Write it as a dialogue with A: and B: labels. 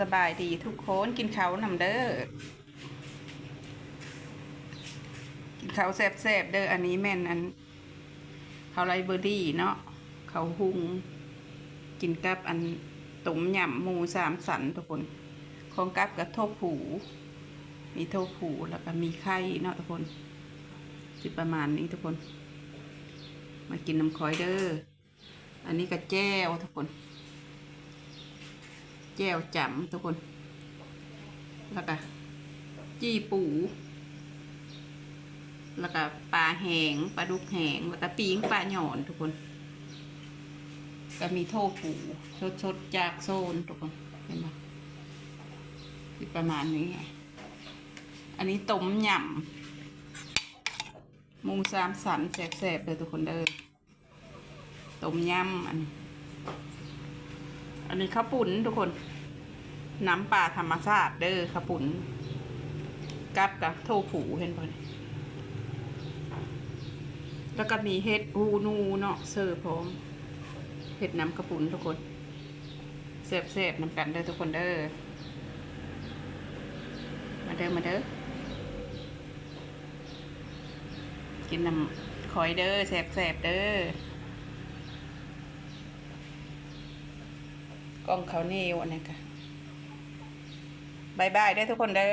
A: สบายดีทุกคนกินข้าวนำเด้อกินข้าวแซ่บๆเด้ออันนี้แม่นอันข้าวไรเบอร์รี่เนาะเขาหุงกินกับอันต้มยำหมูสามสันทุกคนของกับกับโทผูมีโทผูแล้วก็มีไข่เนาะทุกคนสิประมาณนี้ทุกคน มากินน้ำคอยเด้ออันนี้ก็แจ้วทุกคน แจ้วจำทุกคน แล้วก็จี้ปู แล้วก็ปลาแหงปลาดุกแหงแล้วก็ปีงปลาหย่อนทุกคน ก็มีโทผูชดๆจากโซนทุกคนเห็นไหมประมาณนี้ อันนี้ต้มยำหมูสามสันแสบๆเลยทุกคนเด้อต้มยำอันนี้ อันนี้ข้าวปุ่นทุกคน น้ำปลาธรรมชาติเด้อข้าวปุ่นกับกับโทผูเห็นป่ะแล้วก็มีเห็ดฮูนูเนาะเสิร์ฟพร้อมเห็ดน้ำข้าวปุ่นทุกคนเสบๆน้ำกันเด้อทุกคนเด้อมาเด้อมาเด้อกินน้ำคอยเด้อแสบๆเด้อ กล้องเขาเนี่อันนี้ค่ะบายบายได้ทุกคนเด้อ